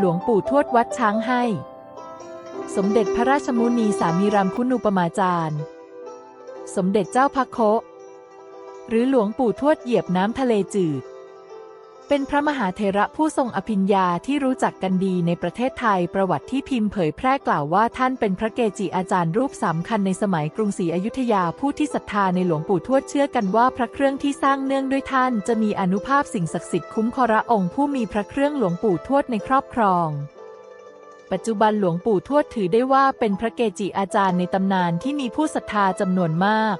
หลวงปู่ทวดวัดช้างให้ สมเด็จพระราชมุนีสามีรามคุณูปมาจารย์ สมเด็จเจ้าพักโคหรือหลวงปู่ทวดเหยียบน้ำทะเลจืด เป็นพระมหาเถระผู้ทรงอภิญญาที่รู้จักกันดีในประเทศไทยประวัติที่พิมพ์เผยแพร่กล่าวว่าท่านเป็นพระเกจิอาจารย์รูปสำคัญในสมัยกรุงศรีอยุธยาผู้ที่ศรัทธาในหลวงปู่ทวดเชื่อกันว่าพระเครื่องที่สร้างเนื่องด้วยท่าน จะมีอนุภาพสิ่งศักดิ์สิทธิ์คุ้มครองค์ผู้มีพระเครื่องหลวงปู่ทวดในครอบครองปัจจุบันหลวงปู่ทวดถือได้ว่าเป็นพระเกจิอาจารย์ในตำนานที่มีผู้ศรัทธาจำนวนมาก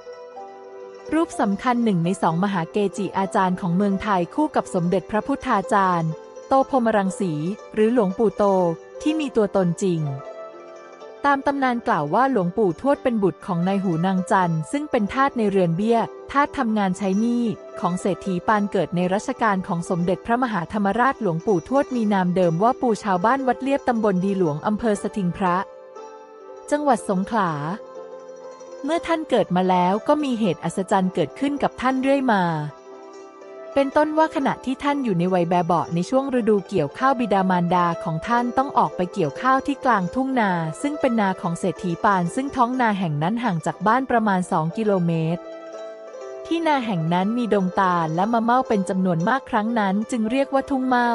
รูปสำคัญหนึ่งในสองมหาเกจิอาจารย์ของเมืองไทยคู่กับสมเด็จพระพุทธาจารย์ โตพมรังสี หรือหลวงปู่โตที่มีตัวตนจริง ตามตำนานกล่าวว่าหลวงปู่ทวดเป็นบุตรของนายหูนางจันทร์ซึ่งเป็นทาสในเรือนเบี้ยทาสทำงานใช้หนี้ของเศรษฐีปานเกิดในรัชกาลของสมเด็จพระมหาธรรมราชหลวงปู่ทวดมีนามเดิมว่าปู่ชาวบ้านวัดเลียบตำบลดีหลวงอำเภอสถิงพระ จังหวัดสงขลา เมื่อท่านเกิดมาแล้วก็มีเหตุอัศจรรย์เกิดขึ้นกับท่านเรื่อยมา เป็นต้นว่าขณะที่ท่านอยู่ในวัยแบบเบาะในช่วงฤดูเกี่ยวข้าวบิดามารดาของท่านต้องออกไปเกี่ยวข้าวที่กลางทุ่งนา ซึ่งเป็นนาของเศรษฐีปาน ซึ่งท้องนาแห่งนั้นห่างจากบ้านประมาณ 2 กิโลเมตรที่นาแห่งนั้นมีดงตาลและมะเม่าเป็นจำนวนมากครั้งนั้นจึงเรียกว่าทุ่งเม่า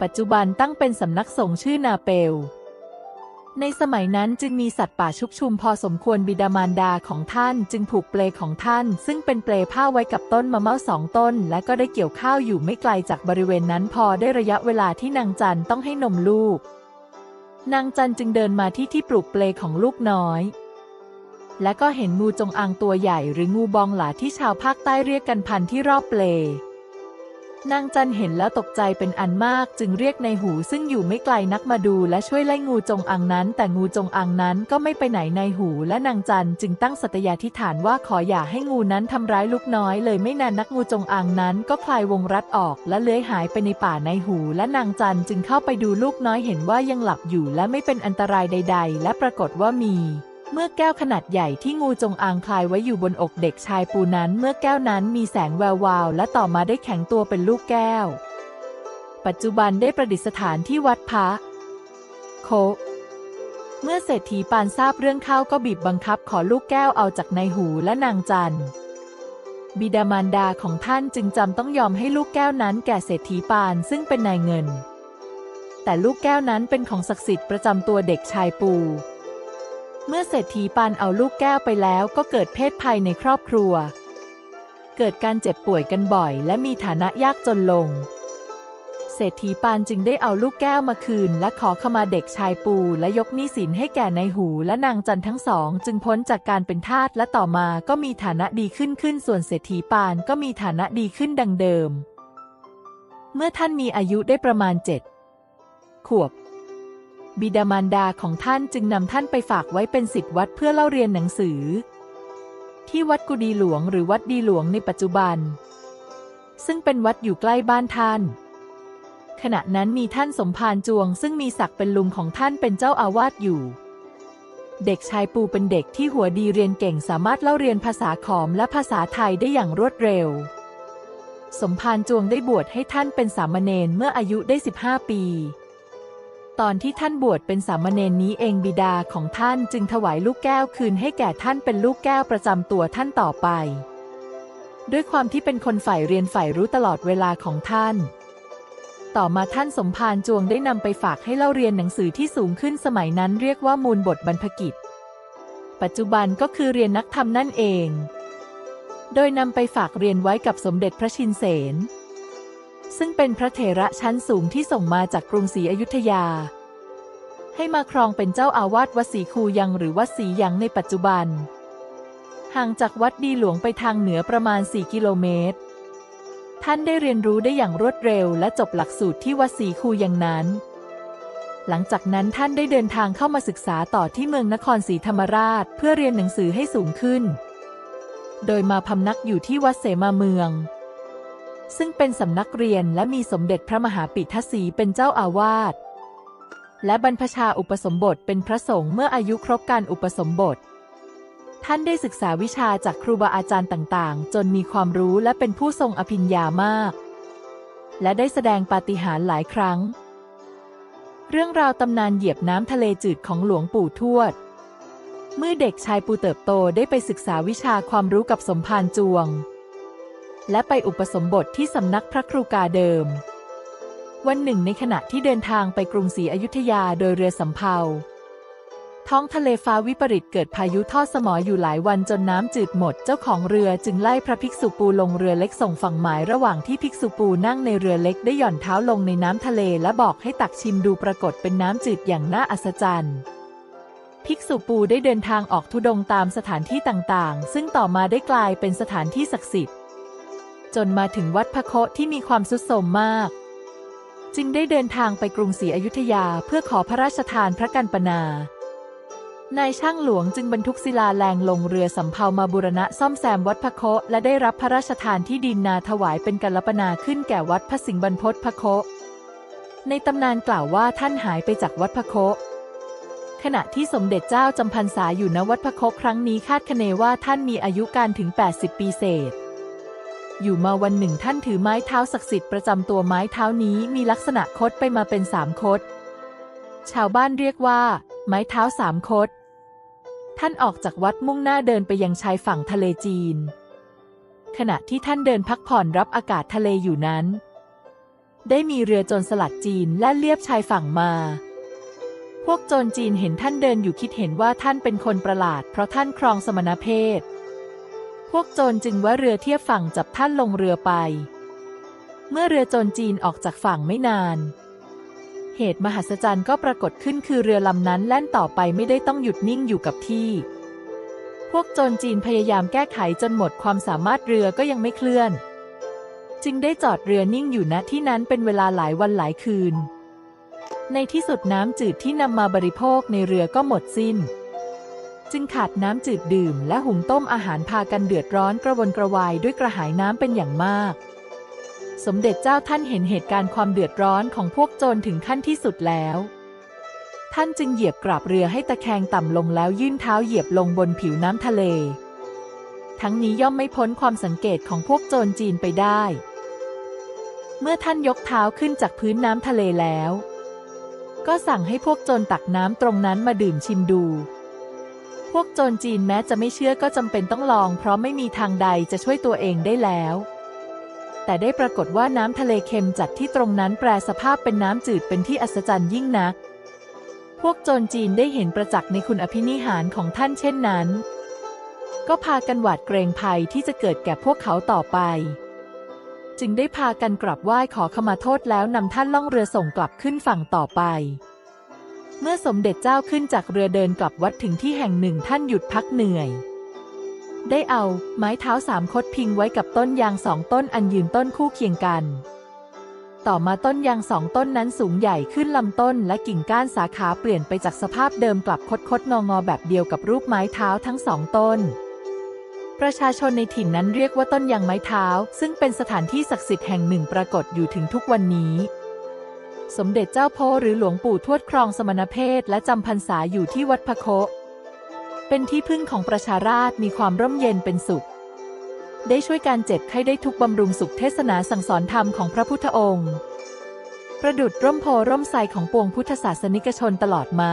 ปัจจุบันตั้งเป็นสำนักสงฆ์ชื่อนาเปล ในสมัยนั้นจึงมีสัตว์ป่าชุกชุมพอสมควรบิดามารดาของท่านจึงผูกเปลของท่าน ซึ่งเป็นเปลผ้าไว้กับต้นมะเม่าสองต้น และก็ได้เกี่ยวข้าวอยู่ไม่ไกลจากบริเวณนั้นพอได้ระยะเวลาที่นางจันต้องให้นมลูก นางจันจึงเดินมาที่ที่ปลูกเปลของลูกน้อย และก็เห็นงูจงอางตัวใหญ่หรืองูบองหลาที่ชาวภาคใต้เรียกกันพันที่รอบเปล นางจันเห็นแล้วตกใจเป็นอันมากจึงเรียกในหูซึ่งอยู่ไม่ไกลนักมาดูและช่วยไล่งูจงอางนั้น แต่งูจงอางนั้นก็ไม่ไปไหนในหูและนางจันจึงตั้งสัตยาธิฐานว่าขออย่าให้งูนั้นทำร้ายลูกน้อยเลยไม่นานนักงูจงอางนั้น ก็คลายวงรัดออกและเลื้อยหายไปในป่าในหู และนางจันจึงเข้าไปดูลูกน้อยเห็นว่ายังหลับอยู่และไม่เป็นอันตรายใด ๆ และปรากฏว่ามี เมื่อแก้วขนาดใหญ่ที่งูจงอางคลายไว้อยู่บนอกเด็กชายปูนั้น เมื่อแก้วนั้นมีแสงแวววาว และต่อมาได้แข็งตัวเป็นลูกแก้ว ปัจจุบันได้ประดิษฐานที่วัดพระโค เมื่อเศรษฐีปานทราบเรื่องเข้าก็บีบบังคับขอลูกแก้วเอาจากในหูและนางจันบิดามารดาของท่านจึงจำต้องยอมให้ลูกแก้วนั้นแก่เศรษฐีปานซึ่งเป็นนายเงิน แต่ลูกแก้วนั้นเป็นของศักดิ์สิทธิ์ประจำตัวเด็กชายปู เมื่อเศรษฐีปานเอาลูกแก้วไปแล้วก็เกิดเพศภัยในครอบครัว เกิดการเจ็บป่วยกันบ่อย และมีฐานะยากจนลง เศรษฐีปานจึงได้เอาลูกแก้วมาคืน และขอขมาเด็กชายปูและยกหนี้สินให้แก่ในายหูและนางจันทั้งสอง จึงพ้นจากการเป็นทาสและต่อมาก็มีฐานะดีขึ้นขึ้น ส่วนเศรษฐีปานก็มีฐานะดีขึ้นดังเดิม เมื่อท่านมีอายุได้ประมาณเจ็ดขวบ บิดามารดาของท่านจึงนำท่านไปฝากไว้เป็นศิษย์วัดเพื่อเล่าเรียนหนังสือ ที่วัดกุดีหลวงหรือวัดดีหลวงในปัจจุบัน ซึ่งเป็นวัดอยู่ใกล้บ้านท่าน ขณะนั้นมีท่านสมภารจวง ซึ่งมีศักดิ์เป็นลุงของท่านเป็นเจ้าอาวาสอยู่ เด็กชายปูเป็นเด็กที่หัวดีเรียนเก่งสามารถเล่าเรียนภาษาขอมและภาษาไทยได้อย่างรวดเร็ว สมภารจวงได้บวชให้ท่านเป็นสามเณรเมื่ออายุได้ 15 ปี ตอนที่ท่านบวชเป็นสามเณรนี้เองบิดาของท่านจึงถวายลูกแก้วคืนให้แก่ท่านเป็นลูกแก้วประจำตัวท่านต่อไป ด้วยความที่เป็นคนใฝ่เรียนใฝ่รู้ตลอดเวลาของท่าน ต่อมาท่านสมภารจวงได้นำไปฝากให้เล่าเรียนหนังสือที่สูงขึ้นสมัยนั้นเรียกว่ามูลบทบรรพกิจ ปัจจุบันก็คือเรียนนักธรรมนั่นเอง โดยนำไปฝากเรียนไว้กับสมเด็จพระชินเสน ซึ่งเป็นพระเถระชั้นสูงที่ส่งมาจากกรุงศรีอยุธยา ให้มาครองเป็นเจ้าอาวาสวัดศรีคูยังหรือวัดศรียังในปัจจุบัน ห่างจากวัดดีหลวงไปทางเหนือประมาณ 4 กิโลเมตร ท่านได้เรียนรู้ได้อย่างรวดเร็วและจบหลักสูตรที่วัดศรีคูยังนั้น หลังจากนั้นท่านได้เดินทางเข้ามาศึกษาต่อที่เมืองนครศรีธรรมราช เพื่อเรียนหนังสือให้สูงขึ้น โดยมาพำนักอยู่ที่วัดเสมาเมือง ซึ่งเป็นสำนักเรียนและมีสมเด็จพระมหาปิทสีเป็นเจ้าอาวาส และบรรพชาอุปสมบทเป็นพระสงฆ์เมื่ออายุครบการอุปสมบท ท่านได้ศึกษาวิชาจากครูบาอาจารย์ต่างๆ จนมีความรู้และเป็นผู้ทรงอภิญญามาก และได้แสดงปาฏิหาริย์หลายครั้ง เรื่องราวตำนานเหยียบน้ำทะเลจืดของหลวงปู่ทวด เมื่อเด็กชายปูเติบโตได้ไปศึกษาวิชาความรู้กับสมภารจวง และไปอุปสมบทที่สำนักพระครูกาเดิม วันหนึ่งในขณะที่เดินทางไปกรุงศรีอยุธยาโดยเรือสำเภา ท้องทะเลฟ้าวิปริตเกิดพายุทอดสมออยู่หลายวันจนน้ำจืดหมด เจ้าของเรือจึงไล่พระภิกษุปูลงเรือเล็กส่งฝั่งหมายระหว่างที่ภิกษุปูนั่งในเรือเล็กได้หย่อนเท้าลงในน้ำทะเลและบอกให้ตักชิมดูปรากฏเป็นน้ำจืดอย่างน่าอัศจรรย์ภิกษุปูได้เดินทางออกทุดงตามสถานที่ต่างๆ ซึ่งต่อมาได้กลายเป็นสถานที่ศักดิ์สิทธิ์ จนมาถึงวัดพระโคที่มีความสุดโทมมาก จึงได้เดินทางไปกรุงศรีอยุธยาเพื่อขอพระราชทานพระกันปนา นายช่างหลวงจึงบรรทุกศิลาแรงลงเรือสำเภามาบูรณะซ่อมแซมวัดพระโคและได้รับพระราชทานที่ดินนาถวายเป็นกัลปนาขึ้นแก่วัดพระสิงห์บรรพตพระโคในตำนานกล่าวว่าท่านหายไปจากวัดพระโคขณะที่สมเด็จเจ้าจำพรรษาอยู่ณวัดพระโคครั้งนี้คาดคะเนว่าท่านมีอายุการถึง 80 ปีเศษ อยู่มาวันหนึ่งท่านถือไม้เท้าศักดิ์สิทธิ์ประจำตัวไม้เท้านี้มีลักษณะคดไปมาเป็นสามคด ชาวบ้านเรียกว่า ไม้เท้าสามคด ท่านออกจากวัดมุ่งหน้าเดินไปยังชายฝั่งทะเลจีน ขณะที่ท่านเดินพักผ่อนรับอากาศทะเลอยู่นั้น ได้มีเรือโจรสลัดจีนแล่นเลียบชายฝั่งมา พวกโจรจีนเห็นท่านเดินอยู่คิดเห็นว่าท่านเป็นคนประหลาด เพราะท่านครองสมณเพศ พวกโจรจึงว่าเรือเทียบฝั่งจับท่านลงเรือไป เมื่อเรือโจรจีนออกจากฝั่งไม่นาน เหตุมหัศจรรย์ก็ปรากฏขึ้นคือเรือลำนั้นแล่นต่อไปไม่ได้ต้องหยุดนิ่งอยู่กับที่ พวกโจรจีนพยายามแก้ไขจนหมดความสามารถเรือก็ยังไม่เคลื่อน จึงได้จอดเรือนิ่งอยู่ณที่นั้นเป็นเวลาหลายวันหลายคืน ในที่สุดน้ำจืดที่นำมาบริโภคในเรือก็หมดสิ้น จึงขาดน้ำจืดดื่มและหุงต้มอาหารพากันเดือดร้อนกระวนกระวายด้วยกระหายน้ำเป็นอย่างมาก สมเด็จเจ้าท่านเห็นเหตุการณ์ความเดือดร้อนของพวกโจรถึงขั้นที่สุดแล้ว ท่านจึงเหยียบกราบเรือให้ตะแคงต่ำลงแล้วยื่นเท้าเหยียบลงบนผิวน้ำทะเล ทั้งนี้ย่อมไม่พ้นความสังเกตของพวกโจรจีนไปได้ เมื่อท่านยกเท้าขึ้นจากพื้นน้ำทะเลแล้ว ก็สั่งให้พวกโจรตักน้ำตรงนั้นมาดื่มชิมดู พวกโจรจีนแม้จะไม่เชื่อก็จำเป็นต้องลอง เพราะไม่มีทางใดจะช่วยตัวเองได้แล้ว แต่ได้ปรากฏว่าน้ำทะเลเค็มจัดที่ตรงนั้นแปลสภาพเป็นน้ำจืดเป็นที่อัศจรรย์ยิ่งนัก พวกโจรจีนได้เห็นประจักษ์ในคุณอภินิหารของท่านเช่นนั้น ก็พากันหวาดเกรงภัยที่จะเกิดแก่พวกเขาต่อไป จึงได้พากันกลับไหว้ขอขมาโทษแล้วนำท่านล่องเรือส่งกลับขึ้นฝั่งต่อไป เมื่อสมเด็จเจ้าขึ้นจากเรือเดินกลับวัดถึงที่แห่งหนึ่งท่านหยุดพักเหนื่อย ได้เอาไม้เท้าสามคดพิงไว้กับต้นยางสองต้นอันยืนต้นคู่เคียงกัน ต่อมาต้นยางสองต้นนั้นสูงใหญ่ขึ้นลำต้นและกิ่งก้านสาขาเปลี่ยนไปจากสภาพเดิมกลับคดคดงองอแบบเดียวกับรูปไม้เท้าทั้งสองต้นประชาชนในถิ่นนั้นเรียกว่าต้นยางไม้เท้า ซึ่งเป็นสถานที่ศักดิ์สิทธิ์แห่งหนึ่งปรากฏอยู่ถึงทุกวันนี้ สมเด็จเจ้าโพหรือหลวงปู่ทวดครองสมณเพศและจำพรรษาอยู่ที่วัดพระโค เป็นที่พึ่งของประชาราษมีความร่มเย็นเป็นสุข ได้ช่วยการเจ็บไข้ได้ทุกบำรุงสุขเทศนาสั่งสอนธรรมของพระพุทธองค์ ประดุดร่มโพร่มไทรของปวงพุทธศาสนิกชนตลอดมา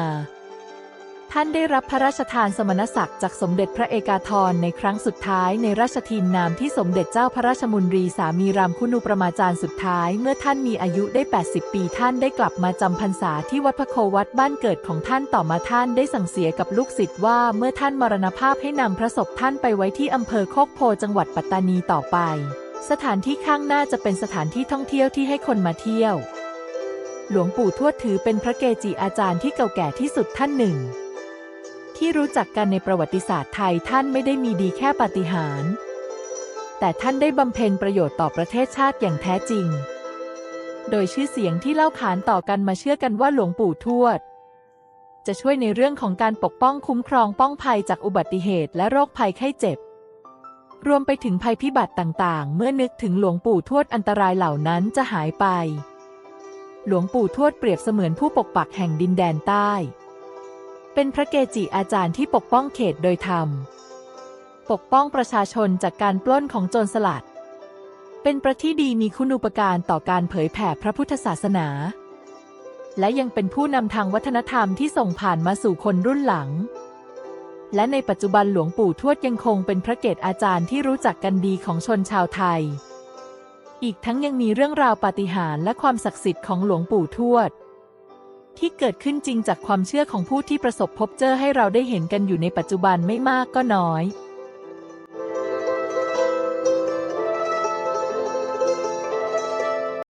ท่านได้รับพระราชทานสมณศักดิ์จากสมเด็จพระเอกาทรในครั้งสุดท้ายในราชทินนามที่สมเด็จเจ้าพระราชมุนรีสามีรามคุณูประมาจารย์สุดท้าย เมื่อท่านมีอายุได้ 80 ปีท่านได้กลับมาจำพรรษาที่วัดพระโควัดบ้านเกิดของท่านต่อมาท่านได้สั่งเสียกับลูกศิษย์ว่าเมื่อท่านมรณภาพให้นำพระศพท่านไปไว้ที่อำเภอโคกโพจังหวัดปัตตานีต่อไป สถานที่ข้างหน้าจะเป็นสถานที่ท่องเที่ยวที่ให้คนมาเที่ยว หลวงปู่ทวดถือเป็นพระเกจิอาจารย์ที่เก่าแก่ที่สุดท่านหนึ่ง ที่รู้จักกันในประวัติศาสตร์ไทยท่านไม่ได้มีดีแค่ปาฏิหาริย์แต่ท่านได้บำเพ็ญประโยชน์ต่อประเทศชาติอย่างแท้จริง โดยชื่อเสียงที่เล่าขานต่อกันมาเชื่อกันว่าหลวงปู่ทวด จะช่วยในเรื่องของการปกป้องคุ้มครองป้องภัยจากอุบัติเหตุและโรคภัยไข้เจ็บ รวมไปถึงภัยพิบัติต่างๆ เมื่อนึกถึงหลวงปู่ทวดอันตรายเหล่านั้นจะหายไป หลวงปู่ทวดเปรียบเสมือนผู้ปกปักแห่งดินแดนใต้ เป็นพระเกจิอาจารย์ที่ปกป้องเขตโดยธรรม ปกป้องประชาชนจากการปล้นของโจรสลัด เป็นประที่ดีมีคุณูปการต่อการเผยแผ่พระพุทธศาสนา และยังเป็นผู้นำทางวัฒนธรรมที่ส่งผ่านมาสู่คนรุ่นหลัง และในปัจจุบันหลวงปู่ทวดยังคงเป็นพระเกศอาจารย์ที่รู้จักกันดีของชนชาวไทย อีกทั้งยังมีเรื่องราวปาฏิหาริย์และความศักดิ์สิทธิ์ของหลวงปู่ทวด ที่เกิดขึ้นจริงจากความเชื่อของผู้ที่ประสบพบเจอให้เราได้เห็นกันอยู่ในปัจจุบันไม่มากก็น้อย